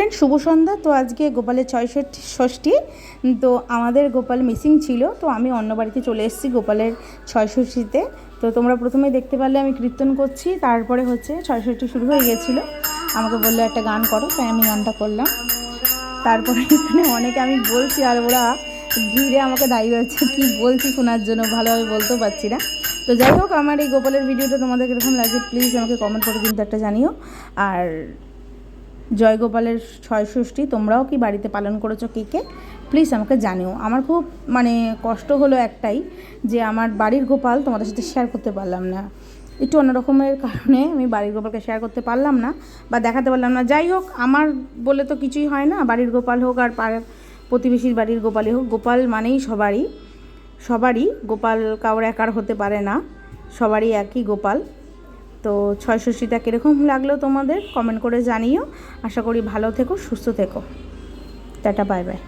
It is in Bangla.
ফ্রেন্ড শুভ সন্ধ্যা। তো আজকে গোপালের ছয়ষট্টি ষষ্ঠী তো আমাদের গোপাল মিসিং ছিল, তো আমি অন্য বাড়িতে চলে এসেছি গোপালের ছয়ষষ্ঠীতে তো তোমরা প্রথমে দেখতে পারলে আমি কীর্তন করছি, তারপরে হচ্ছে ছয়ষট্টি শুরু হয়ে গিয়েছিল আমাকে বলল একটা গান করো, তাই আমি গানটা করলাম। তারপরে এখানে অনেকে আমি বলছি, আর ওরা ঘিরে আমাকে দাঁড়িয়ে আছে কী বলছি শোনার জন্য ভালোভাবে বলতেও পারছি না। তো যাই হোক, আমার এই গোপালের ভিডিওটা তোমাদের কীরকম লাগছে প্লিজ আমাকে কমেন্ট করে কিন্তু একটা জানিও। আর জয়গোপালের ছয়ষষ্ঠী, তোমরাও কি বাড়িতে পালন করেছ কে কে? প্লিজ আমাকে জানিও। আমার খুব মানে কষ্ট হলো একটাই যে আমার বাড়ির গোপাল তোমাদের সাথে শেয়ার করতে পারলাম না। একটু অন্য রকমের কারণে আমি বাড়ির গোপালকে শেয়ার করতে পারলাম না বা দেখাতে পারলাম না। যাই হোক, আমার বলে তো কিছুই হয় না। বাড়ির গোপাল হোক আর পাড়ার প্রতিবেশীর বাড়ির গোপালই হোক, গোপাল মানেই সবারই। সবারই গোপাল কাউর একার হতে পারে না। সবারই একই গোপাল। তো ছয়ষষ্ঠীটা কীরকম লাগল তোমাদের? কমেন্ট করে জানিও। আশা করি ভালো থেকো, সুস্থ থেকো। Tata bye bye